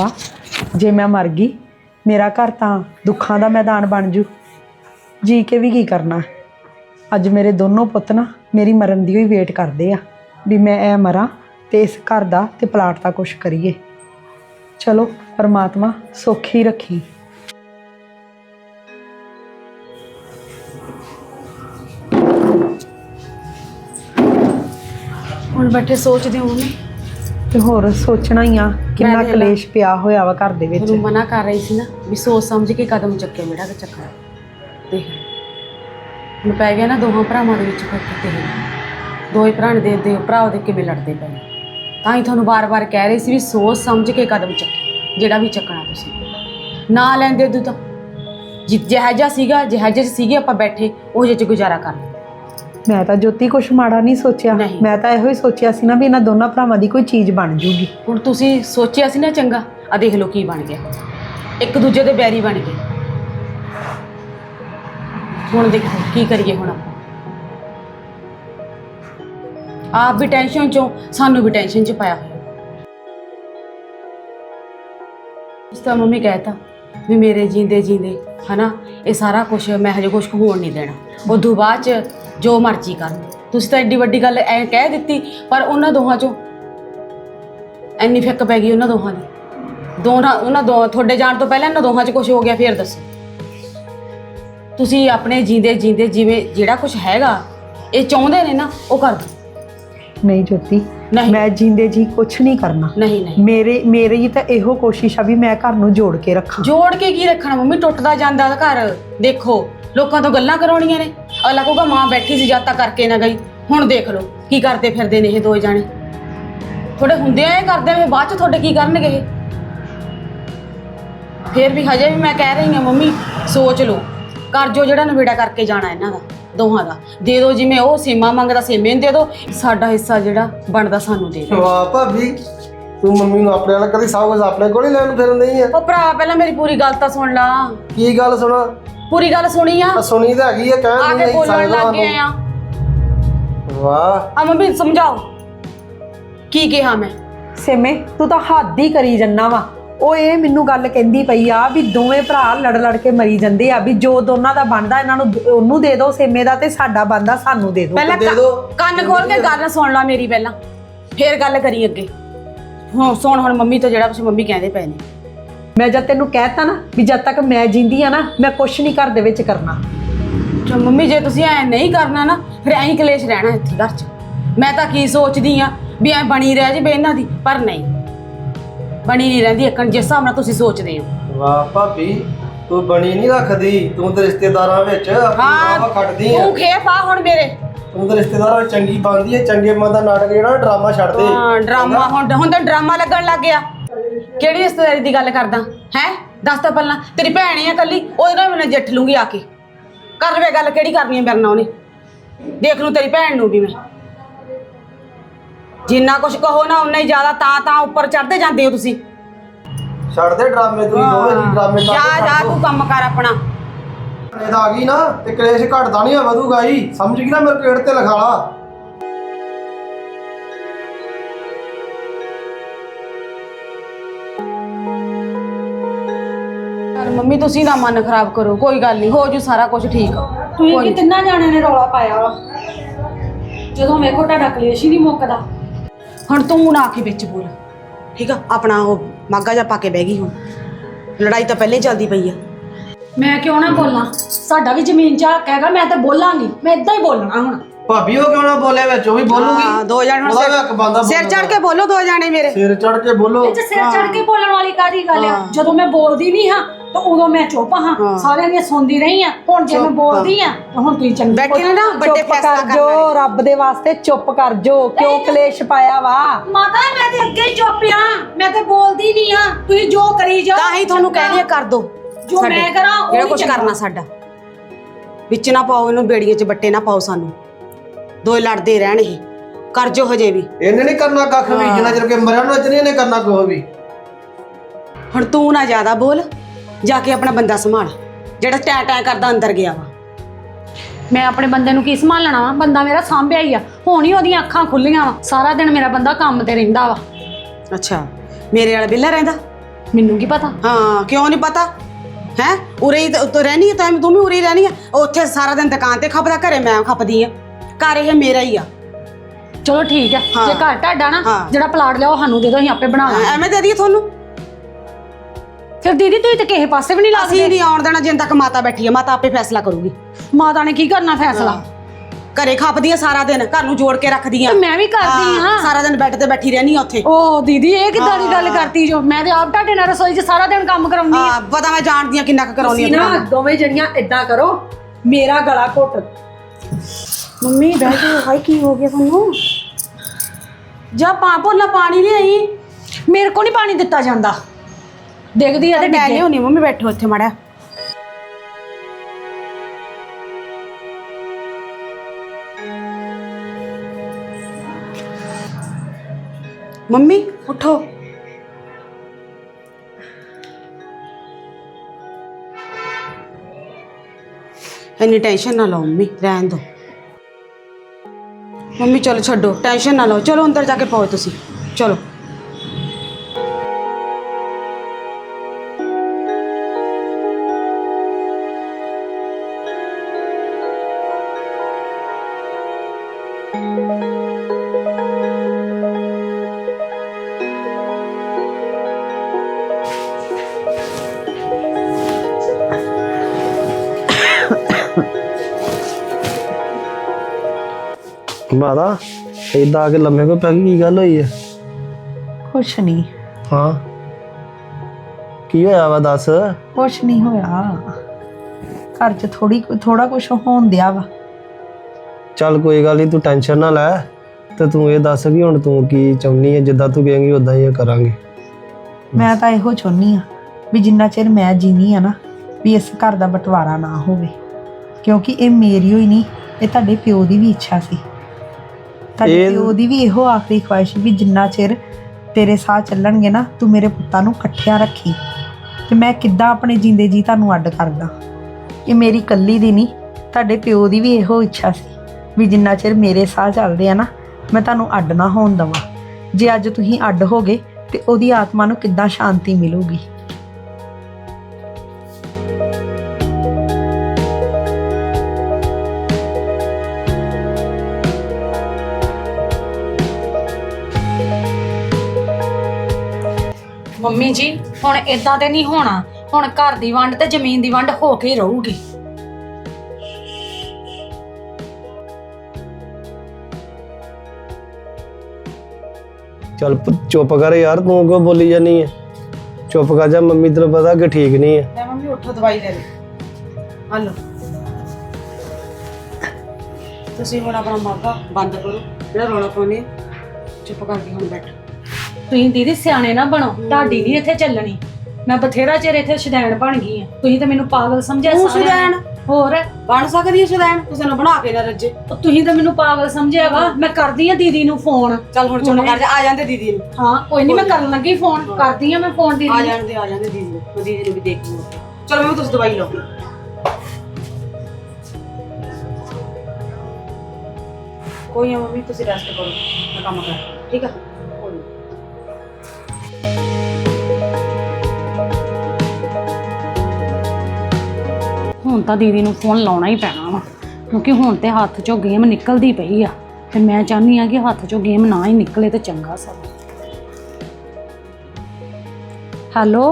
ਰੱਬਾ ਜੇ ਮੈਂ ਮਰ ਗਈ, ਮੇਰਾ ਘਰ ਤਾਂ ਦੁੱਖਾਂ ਦਾ ਮੈਦਾਨ ਬਣ ਜੂ। ਜੀ ਕੇ ਵੀ ਕੀ ਕਰਨਾ? ਅੱਜ ਮੇਰੇ ਦੋਨੋਂ ਪੁੱਤ ਨਾ ਮੇਰੀ ਮਰਨ ਦੀ ਹੀ ਵੇਟ ਕਰਦੇ ਆ ਵੀ ਮੈਂ ਐ ਮਰਾਂ ਤੇ ਇਸ ਘਰ ਦਾ ਤੇ ਪਲਾਟ ਦਾ ਕੁਛ ਕਰੀਏ। ਚਲੋ, ਪਰਮਾਤਮਾ ਸੁੱਖ ਰੱਖੀ। ਹੁਣ ਬੈਠੇ ਸੋਚਦੇ ਹੋ ਤੇ ਹੋਰ ਸੋਚਣਾ ਹੀ ਆ ਕਿੰਨਾ ਲਾ। ਕਲੇਸ਼ ਪਿਆ ਹੋਇਆ ਵਾ ਘਰ ਦੇ ਵਿੱਚ। ਉਹਨੂੰ ਮਨਾ ਕਰ ਰਹੀ ਸੀ ਨਾ ਵੀ ਸੋਚ ਸਮਝ ਕੇ ਕਦਮ ਚੱਕੇ ਮੇਰਾ ਕਿ ਚੱਕਣਾ ਦੇਖ ਹੁਣ ਪੈ ਗਿਆ ਨਾ ਦੋਹਾਂ ਭਰਾਵਾਂ ਦੇ ਵਿੱਚ ਫ਼ਰਕ ਤੇ ਦੋਏ ਭਰਾ ਨੇ ਦੇ ਦੇ ਭਰਾ ਉਹਦੇ ਕਿਵੇਂ ਲੜਦੇ ਪਏ ਨੇ। ਤਾਂ ਹੀ ਤੁਹਾਨੂੰ ਬਾਰ-ਬਾਰ ਕਹਿ ਰਹੀ ਸੀ ਵੀ ਸੋਚ ਸਮਝ ਕੇ ਕਦਮ ਚੱਕੇ ਜਿਹੜਾ ਵੀ ਚੱਕਣਾ ਤੁਸੀਂ। ਨਾ ਲੈਂਦੇ ਦੂ ਤਾਂ। ਜਿ- ਜਿਹੋ ਜਿਹਾ ਸੀਗਾ ਜਿਹੋ ਜਿਹੇ ਸੀਗੇ ਆਪਾਂ ਬੈਠੇ ਉਹ ਜਿਹੇ 'ਚ ਗੁਜ਼ਾਰਾ ਕਰ ਲਿਆ ਮੈਂ ਤਾਂ ਜੋਤੀ ਕੁਛ ਮਾੜਾ ਨਹੀਂ ਸੋਚਿਆ। ਨਹੀਂ। ਮੈਂ ਤਾਂ ਇਹੋ ਹੀ ਸੋਚਿਆ ਸੀ ਨਾ ਵੀ ਇਹਨਾਂ ਦੋਨਾਂ ਭਰਾਵਾਂ ਦੀ ਕੋਈ ਚੀਜ਼ ਬਣ ਜੂਗੀ। ਹੁਣ ਤੁਸੀਂ ਸੋਚਿਆ ਸੀ ਨਾ ਚੰਗਾ ਆ ਦੇਖ ਲਓ ਕੀ ਬਣ ਗਿਆ। ਇੱਕ ਦੂਜੇ ਦੇ ਬੈਰੀ ਬਣ ਗਏ। ਹੁਣ ਦੇਖੋ ਕੀ ਕਰੀਏ ਹੁਣ ਆਪਾਂ। ਆਪ ਵੀ ਟੈਨਸ਼ਨ ਚੋਂ ਸਾਨੂੰ ਵੀ ਟੈਨਸ਼ਨ ਚ ਪਾਇਆ ਹੋਇਆ। ਉਸ ਤਾਂ ਮੰਮੀ ਕਹਿਤਾ ਵੀ ਮੇਰੇ ਜੀਂਦੇ ਜੀਂਦੇ ਹਨਾ ਇਹ ਸਾਰਾ ਕੁਝ ਮੈਂ ਹਜੇ ਕੁਝ ਹੋਣ ਨਹੀਂ ਦੇਣਾ। ਉਦੋਂ ਬਾਅਦ ਚ ਜੋ ਮਰਜ਼ੀ ਕਰ ਤੁਸੀਂ ਤਾਂ ਐਡੀ ਵੱਡੀ ਗੱਲ ਐ ਕਹਿ ਦਿੱਤੀ ਪਰ ਉਹਨਾਂ ਦੋਹਾਂ ਚੋਂ ਐਨੀ ਫਿੱਕ ਪੈ ਗਈ ਉਹਨਾਂ ਦੋਹਾਂ ਦੀ। ਦੋਹਾਂ ਉਹਨਾਂ ਦੋ ਤੁਹਾਡੇ ਜਾਣ ਤੋਂ ਪਹਿਲਾਂ ਇਹਨਾਂ ਦੋਹਾਂ 'ਚ ਕੁਝ ਹੋ ਗਿਆ ਫੇਰ ਦੱਸੋ। ਤੁਸੀਂ ਆਪਣੇ ਜੀਂਦੇ ਜੀਂਦੇ ਜਿਵੇਂ ਜਿਹੜਾ ਕੁਝ ਹੈਗਾ ਇਹ ਚਾਹੁੰਦੇ ਨੇ ਨਾ ਉਹ ਕਰ ਦਿਓ। ਨਹੀਂ ਜੋਤੀ ਨਹੀਂ। ਮੈਂ ਜਿੰਦੇ ਜੀ ਕੁਛ ਨਹੀਂ ਕਰਨਾ। ਨਹੀਂ ਨਹੀਂ। ਮੇਰੇ ਮੇਰੀ ਤਾਂ ਇਹੋ ਕੋਸ਼ਿਸ਼ ਆ ਵੀ ਮੈਂ ਘਰ ਨੂੰ ਜੋੜ ਕੇ ਰੱਖਾਂ। ਜੋੜ ਕੇ ਕੀ ਰੱਖਣਾ? ਮੰਮੀ ਟੁੱਟਦਾ ਜਾਂਦਾ ਘਰ। ਦੇਖੋ ਲੋਕਾਂ ਤੋਂ ਗੱਲਾਂ ਕਰਾਉਣੀਆਂ ਨੇ। ਅਗਲਾ ਕਹੂਗਾ ਮਾਂ ਬੈਠੀ ਸੀ ਜਦ ਤੱਕ ਕਰਕੇ ਨਾ ਗਈ। ਹੁਣ ਦੇਖ ਲਓ ਕੀ ਕਰਦੇ ਫਿਰਦੇ ਨੇ ਇਹ ਦੋਏ ਜਾਣੇ। ਥੋੜੇ ਹੁੰਦੇ ਆ ਇਹ ਕਰਦੇ ਨੇ ਬਾਅਦ ਚ ਤੁਹਾਡੇ ਕੀ ਕਰਨਗੇ ਇਹ? ਫੇਰ ਵੀ ਹਜੇ ਵੀ ਮੈਂ ਕਹਿ ਰਹੀ ਹਾਂ ਮੰਮੀ ਸੋਚ ਲਓ। ਕਰ ਜੋ ਜਿਹੜਾ ਨਵੇੜਾ ਕਰਕੇ ਜਾਣਾ ਇਹਨਾਂ ਦਾ ਦੋਹਾਂ ਦਾ। ਦੇ ਦਿਓ ਜਿਵੇਂ ਉਹ ਸੀਮਾ ਮੰਗਦਾ ਸੀਮੇ ਨੂੰ ਦੇ ਦਿਓ ਸਾਡਾ ਹਿੱਸਾ ਜਿਹੜਾ ਬਣਦਾ ਸਾਨੂੰ ਦੇ ਦਿਓ। ਵਾਹ ਭਾਬੀ ਤੂੰ ਮੰਮੀ ਨੂੰ ਆਪਣੇ ਨਾਲ ਕਦੀ ਸਭ ਕੁਝ ਆਪਣੇ ਕੋਲ ਹੀ ਲੈਣ ਫਿਰਨ ਨਹੀਂ ਆ? ਉਹ ਭਰਾ ਪਹਿਲਾਂ ਮੇਰੀ ਪੂਰੀ ਗੱਲ ਤਾਂ ਸੁਣ ਲਾ। ਕੀ ਗੱਲ ਸੁਣਾ? ਪੂਰੀ ਗੱਲ ਸੁਣੀ ਆ? ਆ ਸੁਣੀ ਤਾਂ ਹੈਗੀ ਆ ਆ ਕਹਿਣ ਕੇ ਨਹੀਂ ਬੋਲਣ ਲੱਗ ਗਏ ਆ। ਵਾਹ। ਆ ਮੰਮੀ ਸਮਝਾਓ। ਕੀ ਕਿਹਾ ਮੈਂ? ਸੇਮੇ ਤੂੰ ਤਾਂ ਹੱਦ ਹੀ ਕਰੀ ਜੰਨਾ ਵਾ। ਉਹ ਇਹ ਮੈਨੂੰ ਗੱਲ ਕਹਿੰਦੀ ਪਈ ਆ ਵੀ ਦੋਵੇਂ ਭਰਾ ਲੜ ਲੜ ਕੇ ਮਰੀ ਜਾਂਦੇ ਆ ਵੀ ਜੋ ਦੋਨਾਂ ਦਾ ਬਣਦਾ ਇਹਨਾਂ ਨੂੰ ਦ- ਉਹਨੂੰ ਦੇ ਦਿਓ ਸੇਮੇ ਦਾ ਤੇ ਸਾਡਾ ਬਣਦਾ ਸਾਨੂੰ ਦੇ ਦਿਓ ਪਹਿਲਾਂ ਦੇ ਕ- ਦਿਓ। ਕੰਨ ਖੋਲ ਕੇ ਗੱਲ ਸੁਣ ਲਾ ਮੇਰੀ ਪਹਿਲਾਂ। ਫੇਰ ਗੱਲ ਕਰੀ ਅੱਗੇ। ਹੁਣ ਸੁਣ ਹੁਣ ਮੰਮੀ ਤੋਂ ਜਿਹੜਾ ਕੁਛ ਮੰਮੀ ਕਹਿੰਦੇ ਪਏ ਨੇ। ਮੈਂ ਜਦ ਤੈਨੂੰ ਕਹਿਤਾ ਨਾ ਵੀ ਜਦ ਤੱਕ ਮੈਂ ਜਿੰਦੀ ਆ ਨਾ ਮੈਂ ਕੁਛ ਨਹੀਂ ਘਰ ਦੇ ਵਿੱਚ ਕਰਨਾ। ਜੋ ਮੰਮੀ ਜੇ ਤੁਸੀਂ ਐ ਨਹੀਂ ਕਰਨਾ ਨਾ ਫਿਰ ਐਂ ਹੀ ਕਲੇਸ਼ ਰਹਿਣਾ ਇੱਥੇ ਘਰ 'ਚ। ਮੈਂ ਤਾਂ ਕੀ ਸੋਚਦੀ ਆ ਵੀ ਐ ਬਣੀ ਰਹਿ ਜੇ ਇਹਨਾਂ ਦੀ ਪਰ ਨਹੀਂ। ਬਣੀ ਨਹੀਂ ਰਹਿੰਦੀ ਇੱਕਣ ਜਿਸ ਹਿਸਾਬ ਨਾਲ ਤੁਸੀਂ ਸੋਚਦੇ ਹੋ। ਵਾਹ ਭਾਬੀ ਤੂੰ ਬਣੀ ਨਹੀਂ ਰੱਖਦੀ ਤੂੰ ਤੇ ਰਿਸ਼ਤੇਦਾਰਾਂ ਵਿੱਚ ਆਪਣੀ ਖੜਦੀ ਆ। ਤੂੰ ਖੇਪ ਆ ਹੁਣ ਮੇਰੇ। ਤੂੰ ਤੇ ਰਿਸ਼ਤੇਦਾਰਾਂ ਵਿੱਚ ਚੰਗੀ ਬਣਦੀ ਹੈ ਚੰਗੇ ਮਨ ਦਾ ਨਾਟਕ ਜਿਹੜਾ ਡਰਾਮਾ ਛੱਡ ਦੇ ਹਾਂ ਡਰਾਮਾ ਹੁਣ ਹੁਣ ਤਾਂ ਡਰਾਮਾ ਲੱਗਣ ਲੱਗ ਗਿਆ। ਕਿਹੜੀ ਰਿਸ਼ਤੇਦਾਰੀ ਦੀ ਗੱਲ ਕਰਦਾ? ਹੈ? ਦੱਸ ਤਾਂ ਪਹਿਲਾਂ ਤੇਰੀ ਭੈਣ ਹੀ ਆ ਕੱਲੀ ਉਹਦੇ ਨਾਲ ਮੈਂ ਜੱਠ ਲੂੰਗੀ ਆ ਕੇ। ਕਰ ਲਵੇ ਗੱਲ ਕਿਹੜੀ ਕਰਨੀ ਹੈ ਮੇਰੇ ਨਾਲ ਉਹਨੇ? ਦੇਖ ਲੂ ਤੇਰੀ ਭੈਣ ਨੂੰ ਵੀ ਮੈਂ। ਜਿੰਨਾ ਕੁਝ ਕਹੋ ਨਾ ਉਨਾ ਹੀ ਜ਼ਿਆਦਾ ਤਾਂ ਤਾਂ ਉੱਪਰ ਚੜਦੇ ਜਾਂਦੇ ਹੋ ਤੁਸੀਂ। ਛੱਡ ਦੇ ਡਰਾਮੇ ਤੂੰ ਦੋਵੇਂ ਜੀ ਡਰਾਮੇ ਜਾ ਜਾ ਤੂੰ ਕੰਮ ਕਰ ਆਪਣਾ। ਇਹ ਤਾਂ ਆ ਗਈ ਨਾ ਤੇ ਕਲੇਸ਼ ਘਟਦਾ ਨਹੀਂ ਆ ਵਧੂਗਾ ਹੀ। ਸਮਝ ਗਈ ਨਾ ਮੇਰੇ ਪੇਟ ਤੇ ਲਿਖਾ ਲਾ। ਮੰਮੀ ਤੁਸੀਂ ਨਾ ਮਨ ਖਰਾਬ ਕਰੋ ਕੋਈ ਗੱਲ ਨਹੀਂ ਹੋ ਜੂ ਸਾਰਾ ਕੁਝ ਠੀਕ। ਤੁਸੀਂ ਕੋਈ ਕਿ ਤਿੰਨਾਂ ਜਾਣਿਆਂ ਨੇ ਰੌਲਾ ਪਾਇਆ ਵਾ? ਜਦੋਂ ਵੇਖੋ ਤੁਹਾਡਾ ਕਲੇਸ਼ ਹੀ ਨਹੀਂ ਮੁੱਕਦਾ। ਹੁਣ ਤੂੰ ਨਾ ਆ ਕੇ ਵਿੱਚ ਬੋਲ। ਠੀਕ ਆ ਆਪਣਾ ਉਹ ਮਾਗਾ ਜਾ ਪਾ ਕੇ ਬਹਿ ਗਈ ਹੁਣ। ਲੜਾਈ ਤਾਂ ਪਹਿਲੇ ਹੀ ਚੱਲਦੀ ਪਈ ਆ। ਮੈਂ ਕਿਉਂ ਨਾ ਬੋਲਾਂ? ਸਾਡਾ ਵੀ ਜ਼ਮੀਨ 'ਚ ਹੱਕ ਹੈਗਾ ਮੈਂ ਤਾਂ ਬੋਲਾਂਗੀ। ਮੈਂ ਇਦਾਂ ਹੀ ਬੋਲਣਾ ਹੁਣ। ਭਾਬੀ ਉਹ ਕਿਉਂ ਨਾ ਬੋਲੇ ਵਿੱਚ? ਉਹ ਵੀ ਬੋਲੂਗੀ। ਹਾਂ, ਦੋ ਜਾਣੇ ਹੁਣ ਉਹਦਾ ਸਿਰ- ਵੀ ਹੱਕ ਬਣਦਾ ਸਿਰ ਬੋਲਣ ਚੜ ਕੇ ਬੋਲੋ ਦੋ ਜਾਣੇ ਮੇਰੇ। ਸਿਰ ਚੜ ਕੇ ਬੋਲੋ। ਇਹ 'ਚ ਸਿਰ ਚੜ ਕੇ ਬੋਲਣ ਵਾਲੀ ਕਾਦੀ ਗੱਲ ਆ? ਜਦੋਂ ਮੈਂ ਬੋਲਦੀ ਨਹੀਂ ਹਾਂ ਤਾਂ ਉਦੋਂ ਮੈਂ ਚੁੱਪ ਹਾਂ। ਸਾਰਿਆਂ ਦੀਆਂ ਸੁਣਦੀ ਰਹੀ ਆ ਹੁਣ ਜੇ ਮੈਂ ਚੁੱਪ। ਬੋਲਦੀ ਆ ਤਾਂ ਹੁਣ ਤੁਸੀਂ ਚੰਗੇ ਬੈਠੇ ਨੇ ਨਾ ਵੱਡੇ ਫੈਸਲਾ ਕਰ ਜੋ ਰੱਬ ਦੇ ਵਾਸਤੇ ਚੁੱਪ ਕਰ ਜੋ। ਕਿਉਂ ਕਲੇਸ਼ ਪਾਇਆ ਵਾ? ਮਾਤਾ ਮੈਂ ਤੇ ਅੱਗੇ ਚੁੱਪ ਆ ਮੈਂ ਤੇ ਬੋਲਦੀ ਨਹੀਂ ਆ ਤੁਸੀਂ ਜੋ ਕਰੀ ਜਾਓ ਤਾਂ ਹੀ ਤੁਹਾਨੂੰ ਕਹਿ ਰਹੀ। ਆ ਕਰ ਦੋ। ਜੋ ਮੈਂ ਕਰਾਂ ਉਹ ਜਿਹੜਾ ਕੁਝ। ਕਰਨਾ ਸਾਡਾ। ਵਿੱਚ ਨਾ ਪਾਓ ਇਹਨੂੰ ਬੇੜੀਆਂ 'ਚ ਬੱਟੇ ਨਾ ਪਾਓ ਸਾਨੂੰ। ਦੋਏ ਲੜਦੇ ਰਹਿਣ ਇਹ ਕਰ ਜੋ ਹਜੇ ਵੀ। ਇਹਨੇ ਨਹੀਂ ਕਰਨਾ ਕੱਖ ਵੀ ਜਿੰਨਾ ਚਿਰ ਕੇ ਮਰਿਆ ਨੂੰ ਅਜਨੇ ਇਹਨੇ ਕਰਨਾ ਕੁਛ ਵੀ। ਹੁਣ ਤੂੰ ਨਾ ਜ਼ਿਆਦਾ ਬੋਲ। ਜਾ ਕੇ ਆਪਣਾ ਬੰਦਾ ਸੰਭਾਲ ਜਿਹੜਾ ਟੈ ਟੈ ਕਰਦਾ ਅੰਦਰ ਗਿਆ ਵਾ। ਮੈਂ ਆਪਣੇ ਬੰਦੇ ਨੂੰ ਕੀ ਸੰਭਾਲਣਾ ਵਾ? ਬੰਦਾ ਮੇਰਾ ਸਾਂਭਿਆ ਹੀ ਆ। ਹੁਣ ਹੀ ਉਹਦੀਆਂ ਅੱਖਾਂ ਖੁੱਲੀਆਂ ਵਾ। ਸਾਰਾ ਦਿਨ ਮੇਰਾ ਬੰਦਾ ਕੰਮ ਤੇ ਰਹਿੰਦਾ ਵਾ। ਅੱਛਾ ਮੇਰੇ ਵਾਲਾ ਬਿੱਲਾ ਰਹਿੰਦਾ? ਮੈਨੂੰ ਕੀ ਪਤਾ? ਹਾਂ ਕਿਉਂ ਨਹੀਂ ਪਤਾ? ਹੈ? ਉਰੇ ਹੀ ਤਾਂ- ਰਹਿਣੀ ਹੈ ਤਾਂ ਤੂੰ ਵੀ ਉਰੇ ਹੀ ਰਹਿਣੀ ਹੈ ਉੱਥੇ ਸਾਰਾ ਦਿਨ ਦੁਕਾਨ ਤੇ ਖਪਦਾ ਘਰੇ ਮੈਂ ਖਪਦੀ ਆ। ਘਰ ਇਹ ਮੇਰਾ ਹੀ ਆ। ਚਲੋ ਠੀਕ ਹੈ ਹਾਂ। ਜੇ ਘਰ ਤੁਹਾਡਾ ਨਾ ਹਾਂ। ਜਿਹੜਾ ਪਲਾਟ ਲਿਆ ਉਹ ਸਾਨੂੰ ਦੇ ਦਿਓ ਅਸੀਂ ਆਪੇ ਬਣਾ ਲਾਂਗੇ। ਐਵੇਂ ਦੇ ਦਈਏ ਤੁਹਾਨੂੰ? ਫਿਰ ਦੀਦੀ ਤੁਸੀਂ ਤੇ ਕਿਸੇ ਪਾਸੇ ਵੀ ਨਹੀਂ ਅਸੀਂ ਲੱਗਦੇ ਨਹੀਂ ਆਉਣ ਦੇਣਾ ਜਿੰਨ ਤੱਕ ਮਾਤਾ ਬੈਠੀ ਹੈ ਮਾਤਾ ਆਪੇ ਫੈਸਲਾ ਕਰੂਗੀ। ਮਾਤਾ ਨੇ ਕੀ ਕਰਨਾ ਫੈਸਲਾ? ਘਰੇ ਖਪਦੀ ਆ ਸਾਰਾ ਦਿਨ ਘਰ ਨੂੰ ਜੋੜ ਕੇ ਰੱਖਦੀ ਆ। ਤੇ ਮੈਂ ਵੀ ਕਰਦੀ ਹਾਂ ਸਾਰਾ ਦਿਨ ਬੈੱਡ ਤੇ ਬੈਠੀ ਰਹਿਣੀ ਆ ਉੱਥੇ। ਓ ਦੀਦੀ ਇਹ ਕਿੱਦਾਂ ਦੀ ਗੱਲ ਕਰਤੀ ਜੋ? ਮੈਂ ਤੇ ਆਪ ਤੁਹਾਡੇ ਨਾਲ ਰਸੋਈ 'ਚ ਸਾਰਾ ਦਿਨ ਕੰਮ ਕਰਾਉਂਦੀ ਆ ਹਾਂ ਪਤਾ ਮੈਂ ਜਾਣਦੀ ਆ ਕਿੰਨਾ ਕੁ ਕਰਾਉਣੀ ਤੁਸੀਂ ਆ ਨਾ ਦੋਵੇਂ ਜਣੀਆਂ ਇਦਾਂ ਕਰੋ ਮੇਰਾ ਗਲਾ ਘੁੱਟ। ਮੰਮੀ ਬਹਿ ਜਾ ਹਾਈ ਕੀ ਹੋ ਗਿਆ ਤੁਹਾਨੂੰ? ਜਾ ਪਾ ਭੋਲਾ ਪਾਣੀ ਲਿਆਈ। ਮੇਰੇ ਕੋ ਨਹੀਂ ਪਾਣੀ ਦਿੱਤਾ ਜਾਂਦਾ। ਦੇਖਦੀ ਆ ਤੇ ਮੈਂ ਡਿੱਗੇ। ਲਿਆਉਣੀ ਮੰਮੀ ਬੈਠੋ ਇੱਥੇ ਮੜਾ। ਮੰਮੀ ਉਠੋ। ਇੰਨੀ ਟੈਨਸ਼ਨ ਨਾ ਲਓ ਮੰਮੀ ਰਹਿਣ ਦਿਓ। ਮੰਮੀ ਚਲੋ ਛੱਡੋ ਟੈਨਸ਼ਨ ਨਾ ਲਓ। ਚਲੋ ਅੰਦਰ ਜਾ ਕੇ ਪਾਓ ਤੁਸੀਂ। ਚਲੋ। ਮਾਤਾ ਏਦਾਂ ਆ ਕੇ ਲੰਮੇ ਕੋ ਪੈ ਗਈ ਕੀ ਗੱਲ ਹੋਈ ਹੈ ਕੁਛ ਨਹੀਂ। ਹਾਂ। ਕੀ ਹੋਇਆ ਵਾ ਦੱਸ? ਕੁਛ ਨਹੀਂ ਹੋਇਆ। ਘਰ 'ਚ ਥੋੜੀ ਥੋੜਾ ਕੁਛ ਹੋਣ ਦਿਆ ਵਾ। ਚੱਲ ਕੋਈ ਗੱਲ ਨਹੀਂ ਤੂੰ ਟੈਨਸ਼ਨ ਨਾ ਲੈ। ਤੇ ਤੂੰ ਇਹ ਦੱਸ ਕਿ ਹੁਣ ਤੂੰ ਕੀ ਚਾਹੁੰਦੀ ਹੈ ਜਿੱਦਾਂ ਤੂੰ ਕਹੇਂਗੀ ਉਦਾਂ ਹੀ ਕਰਾਂਗੇ। ਮੈਂ ਤਾਂ ਇਹੋ ਚਾਹੁੰਦੀ ਆ ਵੀ ਜਿੰਨਾ ਚਿਰ ਮੈਂ ਜੀਨੀ ਆ ਨਾ ਵੀ ਇਸ ਘਰ ਦਾ ਬਟਵਾਰਾ ਨਾ ਹੋਵੇ। ਕਿਉਂਕਿ ਇਹ ਮੇਰੀ ਹੋਈ ਨਹੀਂ ਇਹ ਤੁਹਾਡੇ ਪਿਓ ਦੀ ਵੀ ਇੱਛਾ ਸੀ। ਤੁਹਾਡੇ ਇਹ- ਪਿਓ ਦੀ ਵੀ ਇਹੋ ਆਖਰੀ ਖੁਆਇਸ਼ ਵੀ ਜਿੰਨਾ ਚਿਰ ਤੇਰੇ ਸਾਹ ਚੱਲਣਗੇ ਨਾ ਤੂੰ ਮੇਰੇ ਪੁੱਤਾਂ ਨੂੰ ਇਕੱਠਿਆਂ ਰੱਖੀ ਤੇ ਮੈਂ ਕਿੱਦਾਂ ਆਪਣੇ ਜਿੰਦੇ ਜੀ ਤੁਹਾਨੂੰ ਅੱਡ ਕਰਦਾ। ਇਹ ਮੇਰੀ ਕੱਲੀ ਦੀ ਨਹੀਂ ਤੁਹਾਡੇ ਪਿਓ ਦੀ ਵੀ ਇਹੋ ਇੱਛਾ ਸੀ ਵੀ ਜਿੰਨਾ ਚਿਰ ਮੇਰੇ ਸਾਹ ਚੱਲਦੇ ਆ ਨਾ ਮੈਂ ਤੁਹਾਨੂੰ ਅੱਡ ਨਾ ਹੋਣ ਦਵਾਂ। ਜੇ ਅੱਜ ਤੁਸੀਂ ਅੱਡ ਹੋਗੇ ਤੇ ਉਹਦੀ ਆਤਮਾ ਨੂੰ ਕਿੱਦਾਂ ਸ਼ਾਂਤੀ ਮਿਲੂਗੀ? ਮੰਮੀ ਜੀ ਹੁਣ ਇਦਾਂ ਤੇ ਨਹੀਂ ਹੋਣਾ। ਹੁਣ ਘਰ ਦੀ ਵੰਡ ਤੇ ਜ਼ਮੀਨ ਦੀ ਵੰਡ ਹੋ ਕੇ ਹੀ ਰਹੂਗੀ। ਚੱਲ ਚੁੱਪ ਕਰ ਯਾਰ ਤੂੰ ਕਿਉਂ ਬੋਲੀ ਜਾਨੀ ਹੈ ਚੁੱਪ ਕਰ ਜਾ ਮੰਮੀ ਤੈਨੂੰ ਪਤਾ ਕਿ ਠੀਕ ਨਹੀਂ ਹੈ ਲੈ ਮੰਮੀ ਉੱਠੋ ਦਵਾਈ ਲੈ ਲਓ। ਆ ਲਓ। ਤੁਸੀਂ ਹੁਣ ਆਪਣਾ ਮਾਗਾ ਬੰਦ ਕਰੋ ਜਿਹੜਾ ਰੌਲਾ ਪਾਉਣੇ ਚੁੱਪ ਕਰਕੇ ਹੁਣ ਬੈਠੋ। ਤੁਸੀਂ ਦੀਦੀ ਸਿਆਣੇ ਨਾ ਬਣੋ ਤੁਹਾਡੀ ਨਹੀਂ ਇੱਥੇ ਚੱਲਣੀ। ਮੈਂ ਬਥੇਰਾ ਚਿਰ ਇੱਥੇ ਸ਼ਦੈਣ ਬਣ ਗਈ ਆ ਤੁਸੀਂ ਤਾਂ ਮੈਨੂੰ ਪਾਗਲ ਸਮਝਿਆ ਤੂੰ ਸਾਰਿਆਂ ਨੇ। ਸ਼ੁਦੈਣ? ਹੋਰ? ਬਣ ਸਕਦੀ ਹੈ ਸ਼ਦੈਣ? ਕਿਸੇ ਨੂੰ ਬਣਾ ਕੇ ਨਾ ਰੱਜੇ। ਉਹ ਤੁਸੀਂ ਤਾਂ ਮੈਨੂੰ ਪਾਗਲ ਸਮਝਿਆ ਵਾ। ਮੈਂ ਕਰਦੀ ਆ ਦੀਦੀ ਨੂੰ ਫੋਨ। ਚੱਲ ਹੁਣ ਚੁੱਪ ਕਰ ਜਾ ਆ ਜਾਂਦੇ ਦੀਦੀ ਨੂੰ। ਹਾਂ ਕੋਈ ਨਹੀਂ ਮੈਂ ਕਰਨ ਲੱਗੀ ਫੋਨ। ਕਰਦੀ ਆ ਮੈਂ ਫੋਨ ਦੀਦੀ ਆ ਨੂੰ। ਜਾਂਦੇ ਆ ਜਾਂਦੇ ਦੀਦੀ ਨੂੰ। ਮੈਂ ਦੀਦੀ ਨੂੰ ਵੀ ਦੇਖ ਲੂੰ ਚਲੋ ਮੈਂ ਤੁਸੀਂ ਦਵਾਈ ਲਓ। ਕੋਈ ਨਾ ਮੰਮੀ ਤੁਸੀਂ ਰੈਸਟ ਕਰੋ। ਮੈਂ ਕੰਮ ਕਰ ਠੀਕ ਆ? ਹੁਣ ਤਾਂ ਦੀਦੀ ਨੂੰ ਫੋਨ ਲਾਉਣਾ ਹੀ ਪੈਣਾ ਵਾ, ਕਿਉਂਕਿ ਹੁਣ ਤੇ ਹੱਥ ਚੋਂ ਗੇਮ ਨਿਕਲਦੀ ਪਈ ਆ, ਤੇ ਮੈਂ ਚਾਹੁੰਦੀ ਆ ਕਿ ਹੱਥ ਚੋਂ ਗੇਮ ਨਾ ਹੀ ਨਿਕਲੇ ਤੇ ਚੰਗਾ ਸਭ ਹੈਲੋ